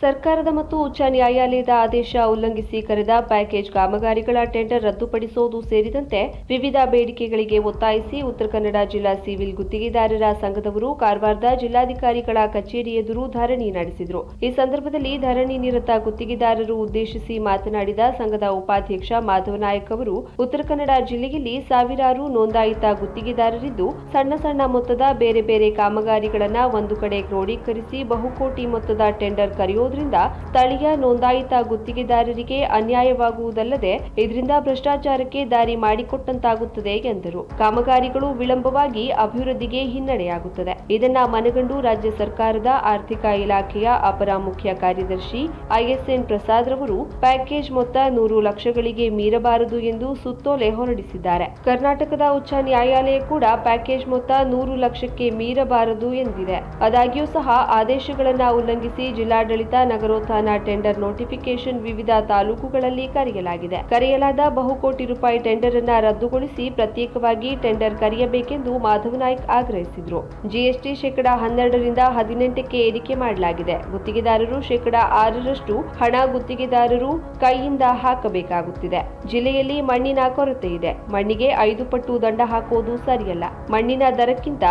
ಸರ್ಕಾರದ ಮತ್ತು ಉಚ್ಚ ನ್ಯಾಯಾಲಯದ ಆದೇಶ ಉಲ್ಲಂಘಿಸಿ ಕರೆದ ಪ್ಯಾಕೇಜ್ ಕಾಮಗಾರಿಗಳ ಟೆಂಡರ್ ರದ್ದುಪಡಿಸುವುದು ಸೇರಿದಂತೆ ವಿವಿಧ ಬೇಡಿಕೆಗಳಿಗೆ ಒತ್ತಾಯಿಸಿ ಉತ್ತರ ಕನ್ನಡ ಜಿಲ್ಲಾ ಸಿವಿಲ್ ಗುತ್ತಿಗೆದಾರರ ಸಂಘದವರು ಕಾರವಾರದ ಜಿಲ್ಲಾಧಿಕಾರಿಗಳ ಕಚೇರಿ ಎದುರು ಧರಣಿ ನಡೆಸಿದರು. ಈ ಸಂದರ್ಭದಲ್ಲಿ ಧರಣಿ ನಿರತ ಗುತ್ತಿಗೆದಾರರು ಉದ್ದೇಶಿಸಿ ಮಾತನಾಡಿದ ಸಂಘದ ಉಪಾಧ್ಯಕ್ಷ ಮಾಧವನಾಯಕ್ ಅವರು, ಉತ್ತರ ಕನ್ನಡ ಜಿಲ್ಲೆಯಲ್ಲಿ ಸಾವಿರಾರು ನೋಂದಾಯಿತ ಗುತ್ತಿಗೆದಾರರಿದ್ದು, ಸಣ್ಣ ಸಣ್ಣ ಮೊತ್ತದ ಬೇರೆ ಬೇರೆ ಕಾಮಗಾರಿಗಳನ್ನು ಒಂದು ಕಡೆ ಕ್ರೋಢೀಕರಿಸಿ ಬಹುಕೋಟಿ ಮೊತ್ತದ ಟೆಂಡರ್ ಕರೆಯೋದ್ರಿಂದ ಸ್ಥಳೀಯ ನೋಂದಾಯಿತ ಗುತ್ತಿಗೆದಾರರಿಗೆ ಅನ್ಯಾಯವಾಗುವುದಲ್ಲದೆ ಇದರಿಂದ ಭ್ರಷ್ಟಾಚಾರಕ್ಕೆ ದಾರಿ ಮಾಡಿಕೊಟ್ಟಂತಾಗುತ್ತದೆ ಎಂದರು. ಕಾಮಗಾರಿಗಳು ವಿಳಂಬವಾಗಿ ಅಭಿವೃದ್ಧಿಗೆ ಹಿನ್ನಡೆಯಾಗುತ್ತದೆ. ಇದನ್ನ ಮನಗಂಡು ರಾಜ್ಯ ಸರ್ಕಾರದ ಆರ್ಥಿಕ ಇಲಾಖೆಯ ಅಪರ ಮುಖ್ಯ ಕಾರ್ಯದರ್ಶಿ ಐಎಸ್ಎನ್ ಪ್ರಸಾದ್ ರವರು ಪ್ಯಾಕೇಜ್ ಮೊತ್ತ ನೂರು ಲಕ್ಷಗಳಿಗೆ ಮೀರಬಾರದು ಎಂದು ಸುತ್ತೋಲೆ ಹೊರಡಿಸಿದ್ದಾರೆ. ಕರ್ನಾಟಕದ ಉಚ್ಚ ನ್ಯಾಯಾಲಯ ಕೂಡ ಪ್ಯಾಕೇಜ್ ಮೊತ್ತ ನೂರು ಲಕ್ಷಕ್ಕೆ ಮೀರಬಾರದು ಎಂದಿದೆ. ಆದಾಗ್ಯೂ ಸಹ ಆದೇಶಗಳನ್ನು ಉಲ್ಲಂಘಿಸಿ ಜಿಲ್ಲಾಡಳಿತ ನಗರೋತ್ಥಾನ ಟೆಂಡರ್ ನೋಟಿಫಿಕೇಶನ್ ವಿವಿಧ ತಾಲೂಕುಗಳಲ್ಲಿ ಕರೆಯಲಾಗಿದೆ. ಕರೆಯಲಾದ ಬಹುಕೋಟಿ ರೂಪಾಯಿ ಟೆಂಡರ್ ಅನ್ನ ರದ್ದುಗೊಳಿಸಿ ಪ್ರತ್ಯೇಕವಾಗಿ ಟೆಂಡರ್ ಕರೆಯಬೇಕೆಂದು ಮಾಧವನಾಯ್ಕ್ ಆಗ್ರಹಿಸಿದರು. ಜಿಎಸ್ಟಿ ಶೇಕಡಾ ಹನ್ನೆರಡರಿಂದ ಹದಿನೆಂಟಕ್ಕೆ ಏರಿಕೆ ಮಾಡಲಾಗಿದೆ. ಗುತ್ತಿಗೆದಾರರು ಶೇಕಡಾ ಆರರಷ್ಟು ಹಣ ಗುತ್ತಿಗೆದಾರರು ಕೈಯಿಂದ ಹಾಕಬೇಕಾಗುತ್ತಿದೆ. ಜಿಲ್ಲೆಯಲ್ಲಿ ಮಣ್ಣಿನ ಕೊರತೆ ಇದೆ. ಮಣ್ಣಿಗೆ ಐದು ಪಟ್ಟು ದಂಡ ಹಾಕುವುದು ಸರಿಯಲ್ಲ. ಮಣ್ಣಿನ ದರಕ್ಕಿಂತ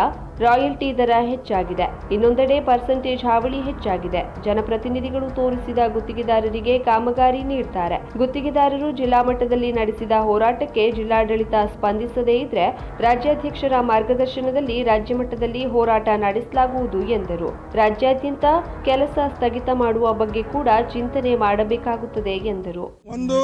ರಾಯಲ್ಟಿ ದರ ಹೆಚ್ಚಾಗಿದೆ. ಇನ್ನೊಂದೆಡೆ ಪರ್ಸೆಂಟೇಜ್ ಹಾವಳಿ ಹೆಚ್ಚಾಗಿದೆ. ಜನಪ್ರತಿನಿಧಿಗಳು ತೋರಿಸಿದ ಗುತ್ತಿಗೆದಾರರಿಗೆ ಕಾಮಗಾರಿ ನೀಡುತ್ತಾರೆ ಗುತ್ತಿಗೆದಾರರು ಜಿಲ್ಲಾ ಮಟ್ಟದಲ್ಲಿ ನಡೆಸಿದ ಹೋರಾಟಕ್ಕೆ ಜಿಲ್ಲಾಡಳಿತ ಸ್ಪಂದಿಸದೇ ಇದ್ರೆ ರಾಜ್ಯಾಧ್ಯಕ್ಷರ ಮಾರ್ಗದರ್ಶನದಲ್ಲಿ ರಾಜ್ಯ ಮಟ್ಟದಲ್ಲಿ ಹೋರಾಟ ನಡೆಸಲಾಗುವುದು ಎಂದರು. ರಾಜ್ಯಾದ್ಯಂತ ಕೆಲಸ ಸ್ಥಗಿತ ಮಾಡುವ ಬಗ್ಗೆ ಕೂಡ ಚಿಂತನೆ ಮಾಡಬೇಕಾಗುತ್ತದೆ ಎಂದರು. ಒಂದು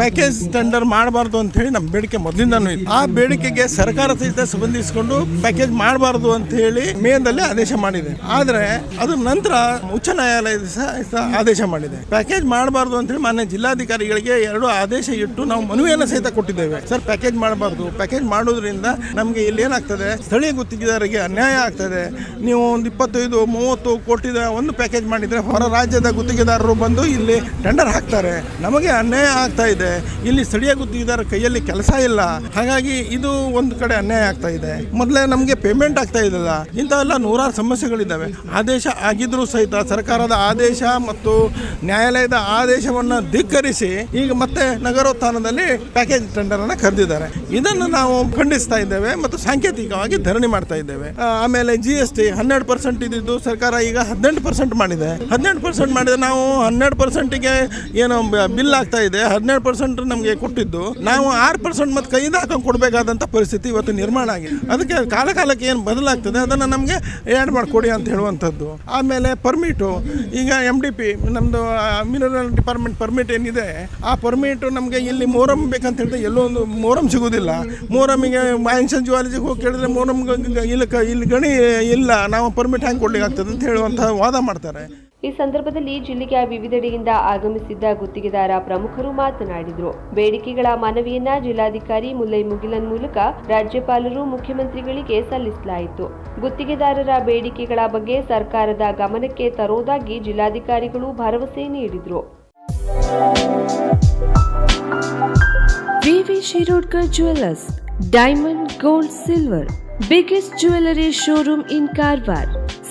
ಪ್ಯಾಕೇಜ್ ಟೆಂಡರ್ ಮಾಡಬಾರ್ದು ಅಂತ ಹೇಳಿ ನಮ್ಮ ಬೇಡಿಕೆ ಮೊದಲಿಂದನೂ ಇತ್ತು ಆ ಬೇಡಿಕೆಗೆ ಸರ್ಕಾರ ಸಹಿತ ಸಂಬಂಧಿಸಿಕೊಂಡು ಪ್ಯಾಕೇಜ್ ಮಾಡಬಾರ್ದು ಅಂತ ಹೇಳಿ ಮೇದಲ್ಲಿ ಆದೇಶ ಮಾಡಿದೆ. ಆದರೆ ಅದ್ರ ನಂತರ ಉಚ್ಚ ನ್ಯಾಯಾಲಯದ ಸಹ ಆದೇಶ ಮಾಡಿದೆ. ಪ್ಯಾಕೇಜ್ ಮಾಡಬಾರ್ದು ಅಂತ ಹೇಳಿ ಮಾನ್ಯ ಜಿಲ್ಲಾಧಿಕಾರಿಗಳಿಗೆ ಎರಡು ಆದೇಶ ಇಟ್ಟು ನಾವು ಮನವಿಯನ್ನು ಸಹಿತ ಕೊಟ್ಟಿದ್ದೇವೆ. ಸರ್ ಪ್ಯಾಕೇಜ್ ಮಾಡಬಾರ್ದು. ಪ್ಯಾಕೇಜ್ ಮಾಡೋದ್ರಿಂದ ನಮಗೆ ಇಲ್ಲಿ ಏನಾಗ್ತದೆ? ಸ್ಥಳೀಯ ಗುತ್ತಿಗೆದಾರರಿಗೆ ಅನ್ಯಾಯ ಆಗ್ತದೆ. ನೀವು ಒಂದು ಇಪ್ಪತ್ತೈದು, ಮೂವತ್ತು ಕೋಟಿದ ಒಂದು ಪ್ಯಾಕೇಜ್ ಮಾಡಿದರೆ ಹೊರ ರಾಜ್ಯದ ಗುತ್ತಿಗೆದಾರರು ಬಂದು ಇಲ್ಲಿ ಟೆಂಡರ್ ಹಾಕ್ತಾರೆ. ನಮಗೆ ಅನ್ಯಾಯ ಆಗ್ತಾ ಇದೆ. ಇಲ್ಲಿ ಸ್ಥಳೀಯ ಗುತ್ತಿಗೆದಾರ ಕೈಯಲ್ಲಿ ಕೆಲಸ ಇಲ್ಲ. ಹಾಗಾಗಿ ಇದು ಒಂದು ಕಡೆ ಅನ್ಯಾಯ ಆಗ್ತಾ ಇದೆ. ಮೊದಲೇ ನಮಗೆ ಪೇಮೆಂಟ್ ಆಗ್ತಾ ಇರಲಿಲ್ಲ ಇಂಥವೆಲ್ಲ ನೂರಾರು ಸಮಸ್ಯೆಗಳಿದ್ದಾವೆ. ಆದೇಶ ಆಗಿದ್ರೂ ಸಹಿತ ಸರ್ಕಾರದ ಆದೇಶ ಮತ್ತು ನ್ಯಾಯಾಲಯದ ಆದೇಶವನ್ನು ಧಿಕ್ಕರಿಸಿ ಈಗ ಮತ್ತೆ ನಗರೋತ್ಥಾನದಲ್ಲಿ ಪ್ಯಾಕೇಜ್ ಟೆಂಡರ್ ಅನ್ನು ಕರೆದಿದ್ದಾರೆ. ಇದನ್ನು ನಾವು ಖಂಡಿಸ್ತಾ ಇದ್ದೇವೆ ಮತ್ತು ಸಾಂಕೇತಿಕವಾಗಿ ಧರಣಿ ಮಾಡ್ತಾ ಇದ್ದೇವೆ. ಆಮೇಲೆ ಜಿ ಎಸ್ ಟಿ ಹನ್ನೆರಡು ಪರ್ಸೆಂಟ್ ಇದ್ದಿದ್ದು ಸರ್ಕಾರ ಈಗ ಹದಿನೆಂಟು ಪರ್ಸೆಂಟ್ ಮಾಡಿದೆ. ಹದಿನೆಂಟು ಪರ್ಸೆಂಟ್ ಮಾಡಿದ್ರೆ ನಾವು ಹನ್ನೆರಡು ಪರ್ಸೆಂಟಿಗೆ ಏನು ಬಿಲ್ ಆಗ್ತಾ ಇದೆ. ಹದಿನೆರಡು ಪರ್ಸೆಂಟ್ ನಮಗೆ ಕೊಟ್ಟಿದ್ದು. ನಾವು ಆರು ಪರ್ಸೆಂಟ್ ಮತ್ತು ಕೈಯಿಂದ ಹಾಕೊಂಡು ಕೊಡಬೇಕಾದಂಥ ಪರಿಸ್ಥಿತಿ ಇವತ್ತು ನಿರ್ಮಾಣ ಆಗಿದೆ. ಅದಕ್ಕೆ ಕಾಲ ಕಾಲಕ್ಕೆ ಏನು ಬದಲಾಗ್ತದೆ, ಅದನ್ನು ನಮಗೆ ಆ್ಯಡ್ ಮಾಡಿಕೊಡಿ ಅಂತ ಹೇಳುವಂಥದ್ದು. ಆಮೇಲೆ ಪರ್ಮಿಟು ಈಗ ಎಂ ಡಿ ಪಿ ನಮ್ಮದು ಮಿನರಲ್ ಡಿಪಾರ್ಟ್ಮೆಂಟ್ ಪರ್ಮಿಟ್ ಏನಿದೆ, ಆ ಪರ್ಮಿಟು ನಮಗೆ ಇಲ್ಲಿ ಮೋರಮ್ ಬೇಕಂತ ಹೇಳಿದ್ರೆ ಎಲ್ಲೋ ಒಂದು ಮೋರಮ್ ಸಿಗೋದಿಲ್ಲ. ಮೋರಮಿಗೆ ಮೈನ್ಸನ್ ಜುವಾಲಜಿಗೆ ಹೋಗಿ ಕೇಳಿದ್ರೆ ಮೋರಮ್ ಇಲ್ಲಿ ಇಲ್ಲಿ ಗಣಿ ಇಲ್ಲ, ನಾವು ಪರ್ಮಿಟ್ ಹ್ಯಾಂಗೆ ಕೊಡ್ಲಿಕ್ಕೆ ಆಗ್ತದೆ ಅಂತ ಹೇಳುವಂಥ ವಾದ ಮಾಡ್ತಾರೆ. ಈ ಸಂದರ್ಭದಲ್ಲಿ ಜಿಲ್ಲೆಯ ವಿವಿಧೆಡೆಯಿಂದ ಆಗಮಿಸಿದ್ದ ಗುತ್ತಿಗೆದಾರ ಪ್ರಮುಖರು ಮಾತನಾಡಿದರು. ಬೇಡಿಕೆಗಳ ಮನವಿಯನ್ನ ಜಿಲ್ಲಾಧಿಕಾರಿ ಮುಲ್ಲೈ ಮುಗಿಲನ್ ಮೂಲಕ ರಾಜ್ಯಪಾಲರು ಮುಖ್ಯಮಂತ್ರಿಗಳಿಗೆ ಸಲ್ಲಿಸಲಾಯಿತು. ಗುತ್ತಿಗೆದಾರರ ಬೇಡಿಕೆಗಳ ಬಗ್ಗೆ ಸರ್ಕಾರದ ಗಮನಕ್ಕೆ ತರುವುದಾಗಿ ಜಿಲ್ಲಾಧಿಕಾರಿಗಳು ಭರವಸೆ ನೀಡಿದರು. VV Shirodkar jewellers, diamond, gold, silver, biggest jewellery showroom in Karwar.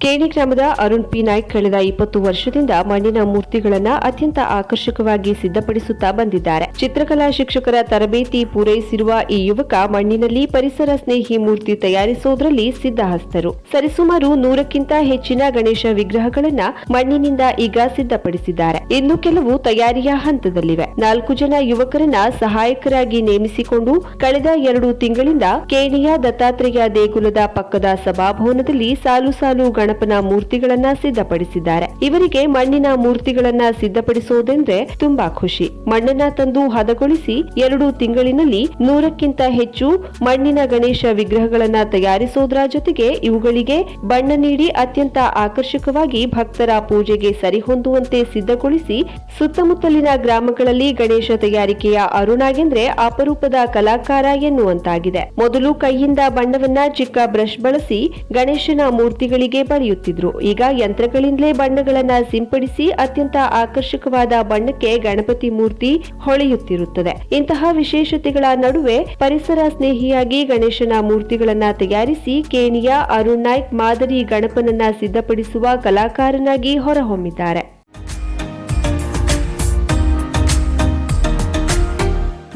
Keni ಗ್ರಾಮದ ಅರುಣ್ ಪಿ. ನಾಯ್ಕ್ ಕಳೆದ ಇಪ್ಪತ್ತು ವರ್ಷದಿಂದ ಮಣ್ಣಿನ ಮೂರ್ತಿಗಳನ್ನು ಅತ್ಯಂತ ಆಕರ್ಷಕವಾಗಿ ಸಿದ್ಧಪಡಿಸುತ್ತಾ ಬಂದಿದ್ದಾರೆ. ಚಿತ್ರಕಲಾ ಶಿಕ್ಷಕರ ತರಬೇತಿ ಪೂರೈಸಿರುವ ಈ ಯುವಕ ಮಣ್ಣಿನಲ್ಲಿ ಪರಿಸರ ಸ್ನೇಹಿ ಮೂರ್ತಿ ತಯಾರಿಸುವುದರಲ್ಲಿ ಸಿದ್ಧಹಸ್ತರು. ಸರಿಸುಮಾರು ನೂರಕ್ಕಿಂತ ಹೆಚ್ಚಿನ ಗಣೇಶ ವಿಗ್ರಹಗಳನ್ನ ಮಣ್ಣಿನಿಂದ ಈಗ ಸಿದ್ಧಪಡಿಸಿದ್ದಾರೆ. ಇನ್ನು ಕೆಲವು ತಯಾರಿಯ ಹಂತದಲ್ಲಿವೆ. ನಾಲ್ಕು ಜನ ಯುವಕರನ್ನ ಸಹಾಯಕರಾಗಿ ನೇಮಿಸಿಕೊಂಡು ಕಳೆದ ಎರಡು ತಿಂಗಳಿಂದ ಕೇಣಿಯ ದತ್ತಾತ್ರೇಯ ದೇಗುಲದ ಪಕ್ಕದ ಸಭಾಭವನದಲ್ಲಿ ಸಾಲು ಸಾಲು ಗಣಪನ ಮೂರ್ತಿಗಳನ್ನ ಸಿದ್ಧಪಡಿಸಿದ್ದಾರೆ. ಇವರಿಗೆ ಮಣ್ಣಿನ ಮೂರ್ತಿಗಳನ್ನ ಸಿದ್ಧಪಡಿಸೋದೆಂದ್ರೆ ತುಂಬಾ ಖುಷಿ. ಮಣ್ಣನ್ನ ತಂದು ಹದಗೊಳಿಸಿ ಎರಡು ತಿಂಗಳಿನಲ್ಲಿ ನೂರಕ್ಕಿಂತ ಹೆಚ್ಚು ಮಣ್ಣಿನ ಗಣೇಶ ವಿಗ್ರಹಗಳನ್ನ ತಯಾರಿಸುವುದರ ಜೊತೆಗೆ ಇವುಗಳಿಗೆ ಬಣ್ಣ ನೀಡಿ ಅತ್ಯಂತ ಆಕರ್ಷಕವಾಗಿ ಭಕ್ತರ ಪೂಜೆಗೆ ಸರಿಹೊಂದುವಂತೆ ಸಿದ್ಧಗೊಳಿಸಿ ಸುತ್ತಮುತ್ತಲಿನ ಗ್ರಾಮಗಳಲ್ಲಿ ಗಣೇಶ ತಯಾರಿಕೆಯ ಅರುಣಾಗೆಂದ್ರೆ ಅಪರೂಪದ ಕಲಾಕಾರ ಎನ್ನುವಂತಾಗಿದೆ. ಮೊದಲು ಕೈಯಿಂದ ಬಣ್ಣವನ್ನ ಚಿಕ್ಕ ಬ್ರಷ್ ಬಳಸಿ ಗಣೇಶನ ಮೂರ್ತಿಗಳಿಗೆ ಬಳಿಯುತ್ತಿದ್ರು ಈಗ ಯಂತ್ರಗಳಿಂದಲೇ ಬಣ್ಣಗಳನ್ನ ಸಿಂಪಡಿಸಿ ಅತ್ಯಂತ ಆಕರ್ಷಕವಾದ ಬಣ್ಣಕ್ಕೆ ಗಣಪತಿ ಮೂರ್ತಿ ಹೊಳೆಯುತ್ತಿರುತ್ತದೆ. ಇಂತಹ ವಿಶೇಷತೆಗಳ ನಡುವೆ ಪರಿಸರ ಸ್ನೇಹಿಯಾಗಿ ಗಣೇಶನ ಮೂರ್ತಿಗಳನ್ನ ತಯಾರಿಸಿ ಕೇಣಿಯ ಅರುಣ್ ನಾಯ್ಕ್ ಮಾದರಿ ಗಣಪನನ್ನ ಸಿದ್ಧಪಡಿಸುವ ಕಲಾಕಾರನಾಗಿ ಹೊರಹೊಮ್ಮಿದ್ದಾರೆ.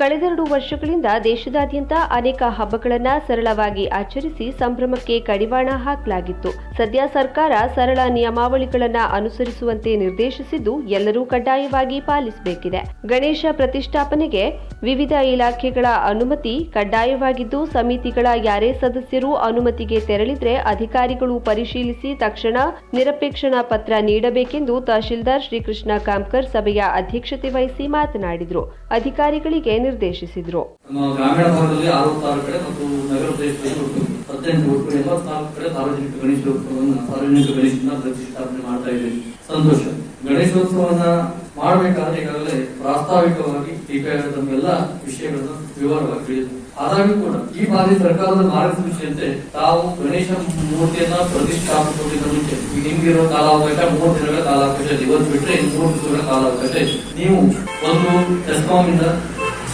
ಕಳೆದೆರಡು ವರ್ಷಗಳಿಂದ ದೇಶದಾದ್ಯಂತ ಅನೇಕ ಹಬ್ಬಗಳನ್ನ ಸರಳವಾಗಿ ಆಚರಿಸಿ ಸಂಭ್ರಮಕ್ಕೆ ಕಡಿವಾಣ ಹಾಕಲಾಗಿತ್ತು. ಸದ್ಯ ಸರ್ಕಾರ ಸರಳ ನಿಯಮಾವಳಿಗಳನ್ನ ಅನುಸರಿಸುವಂತೆ ನಿರ್ದೇಶಿಸಿದ್ದು ಎಲ್ಲರೂ ಕಡ್ಡಾಯವಾಗಿ ಪಾಲಿಸಬೇಕಿದೆ. ಗಣೇಶ ಪ್ರತಿಷ್ಠಾಪನೆಗೆ ವಿವಿಧ ಇಲಾಖೆಗಳ ಅನುಮತಿ ಕಡ್ಡಾಯವಾಗಿದ್ದು ಸಮಿತಿಗಳ ಯಾರೇ ಸದಸ್ಯರು ಅನುಮತಿಗೆ ತೆರಳಿದ್ರೆ ಅಧಿಕಾರಿಗಳು ಪರಿಶೀಲಿಸಿ ತಕ್ಷಣ ನಿರಪೇಕ್ಷಣ ಪತ್ರ ನೀಡಬೇಕೆಂದು ತಹಶೀಲ್ದಾರ್ ಶ್ರೀಕೃಷ್ಣ ಕಾಮ್ಕರ್ ಸಭೆಯ ಅಧ್ಯಕ್ಷತೆ ವಹಿಸಿ ಮಾತನಾಡಿದರು. ಅಧಿಕಾರಿಗಳಿಗೆ ನಿರ್ದೇಶಿಸಿದರು. ಗ್ರಾಮೀಣ ಭಾಗದಲ್ಲಿ ಅರವತ್ತಾರು ಕಡೆ ಮತ್ತು ನಗರ ಪ್ರದೇಶದಲ್ಲಿ ಹದಿನೆಂಟು ಎಂಬತ್ನಾಲ್ಕು ಕಡೆ ಸಾರ್ವಜನಿಕ ಗಣೇಶೋತ್ಸವವನ್ನು ಸಾರ್ವಜನಿಕ ಗಣೇಶನ ಪ್ರತಿಷ್ಠಾಪನೆ ಮಾಡ್ತಾ ಇದ್ದೇವೆ. ಸಂತೋಷ. ಗಣೇಶೋತ್ಸವವನ್ನ ಮಾಡಬೇಕಾದ್ರೆ ಈಗಾಗಲೇ ಪ್ರಾಸ್ತಾವಿಕವಾಗಿ ಬೇಕಾದ ತಮ್ಮೆಲ್ಲ ವಿಷಯಗಳನ್ನು ವಿವರವಾಗಿ ತಿಳಿದಿದೆ ಆದಾಗ್ಯೂ ಕೂಡ ಈ ಬಾರಿ ಸರ್ಕಾರದ ಮಾರ್ಗಸೂಚಿಯಂತೆ ತಾವು ಗಣೇಶ ಮೂರ್ತಿಯನ್ನ ಈಗ ಹಿಂಗಿರೋ ಕಾಲಾವಕಾಶ, ಮೂರು ದಿನಗಳ ಕಾಲಾವಕಾಶ. ಇವತ್ತು ಬಿಟ್ಟರೆ ಮೂರು ದಿವಸಗಳ ಕಾಲಾವಕಾಶ ನೀವು ಒಂದು ಇಂದ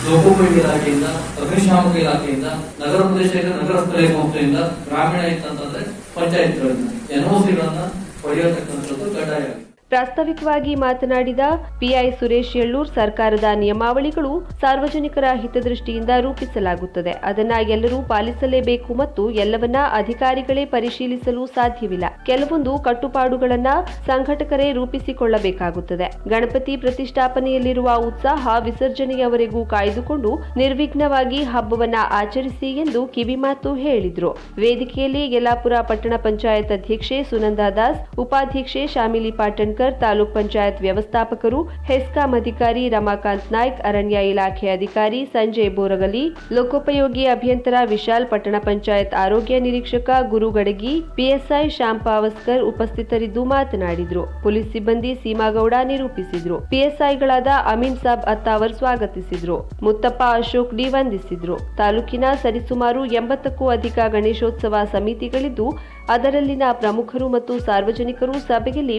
ಲೋಕೋಪಯೋಗಿ ಇಲಾಖೆಯಿಂದ, ಅಗ್ನಿಶಾಮಕ ಇಲಾಖೆಯಿಂದ, ನಗರ ಪ್ರದೇಶ ನಗರ ಸ್ಥಳೀಯ ಸಂಸ್ಥೆಯಿಂದ ಗ್ರಾಮೀಣ ಇತ್ತಂತಂದ್ರೆ ಪಂಚಾಯತ್ಗಳಿಂದ. ಎನ್ಒಸಿಗಳನ್ನ ಪಡೆಯತಕ್ಕಂಥದ್ದು ಕಡ್ಡಾಯ ಪ್ರಾಸ್ತಾವಿಕವಾಗಿ ಮಾತನಾಡಿದ ಪಿಐ ಸುರೇಶ್ ಯಳ್ಳೂರ್ ಸರ್ಕಾರದ ನಿಯಮಾವಳಿಗಳು ಸಾರ್ವಜನಿಕರ ಹಿತದೃಷ್ಟಿಯಿಂದ ರೂಪಿಸಲಾಗುತ್ತದೆ. ಅದನ್ನ ಎಲ್ಲರೂ ಪಾಲಿಸಲೇಬೇಕು ಮತ್ತು ಎಲ್ಲವನ್ನ ಅಧಿಕಾರಿಗಳೇ ಪರಿಶೀಲಿಸಲು ಸಾಧ್ಯವಿಲ್ಲ. ಕೆಲವೊಂದು ಕಟ್ಟುಪಾಡುಗಳನ್ನ ಸಂಘಟಕರೇ ರೂಪಿಸಿಕೊಳ್ಳಬೇಕಾಗುತ್ತದೆ. ಗಣಪತಿ ಪ್ರತಿಷ್ಠಾಪನೆಯಲ್ಲಿರುವ ಉತ್ಸಾಹ ವಿಸರ್ಜನೆಯವರೆಗೂ ಕಾಯ್ದುಕೊಂಡು ನಿರ್ವಿಘ್ನವಾಗಿ ಹಬ್ಬವನ್ನ ಆಚರಿಸಿ ಎಂದು ಕಿವಿಮಾತು ಹೇಳಿದ್ರು. ವೇದಿಕೆಯಲ್ಲಿ ಯಲ್ಲಾಪುರ ಪಟ್ಟಣ ಪಂಚಾಯತ್ ಅಧ್ಯಕ್ಷೆ ಸುನಂದಾ ದಾಸ್, ಉಪಾಧ್ಯಕ್ಷೆ ಶಾಮಿಲಿ ಪಾಟಣ್ಕರ್ ತಾಲೂಕ್ ಪಂಚಾಯತ್ ವ್ಯವಸ್ಥಾಪಕರು, ಹೆಸ್ಕಾಂ ಅಧಿಕಾರಿ ರಮಾಕಾಂತ್ ನಾಯ್ಕ್, ಅರಣ್ಯ ಇಲಾಖೆ ಅಧಿಕಾರಿ ಸಂಜಯ್ ಬೋರಗಲಿ, ಲೋಕೋಪಯೋಗಿ ಅಭಿಯಂತರ ವಿಶಾಲ್ ಪಟ್ಟಣ ಪಂಚಾಯತ್ ಆರೋಗ್ಯ ನಿರೀಕ್ಷಕ ಗುರುಗಡಗಿ ಪಿಎಸ್ಐ ಶ್ಯಾಮ್ ಪಾವಸ್ಕರ್ ಉಪಸ್ಥಿತರಿದ್ದು ಮಾತನಾಡಿದ್ರು. ಪೊಲೀಸ್ ಸಿಬ್ಬಂದಿ ಸೀಮಾಗೌಡ ನಿರೂಪಿಸಿದ್ರು. ಪಿಎಸ್ಐಗಳಾದ ಅಮೀನ್ ಸಾಬ್ ಅತ್ತಾವರ್ ಸ್ವಾಗತಿಸಿದ್ರು. ಮುತ್ತಪ್ಪ ಅಶೋಕ್ ಡಿ ವಂದಿಸಿದ್ರು. ತಾಲೂಕಿನ ಸರಿಸುಮಾರು ಎಂಬತ್ತಕ್ಕೂ ಅಧಿಕ ಗಣೇಶೋತ್ಸವ ಸಮಿತಿಗಳಿದ್ದು, ಅದರಲ್ಲಿನ ಪ್ರಮುಖರು ಮತ್ತು ಸಾರ್ವಜನಿಕರು ಸಭೆಯಲ್ಲಿ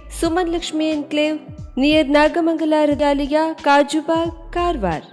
Suman Lakshmi enclave near Nagamangala Hrudalaya Kajubag Karwar.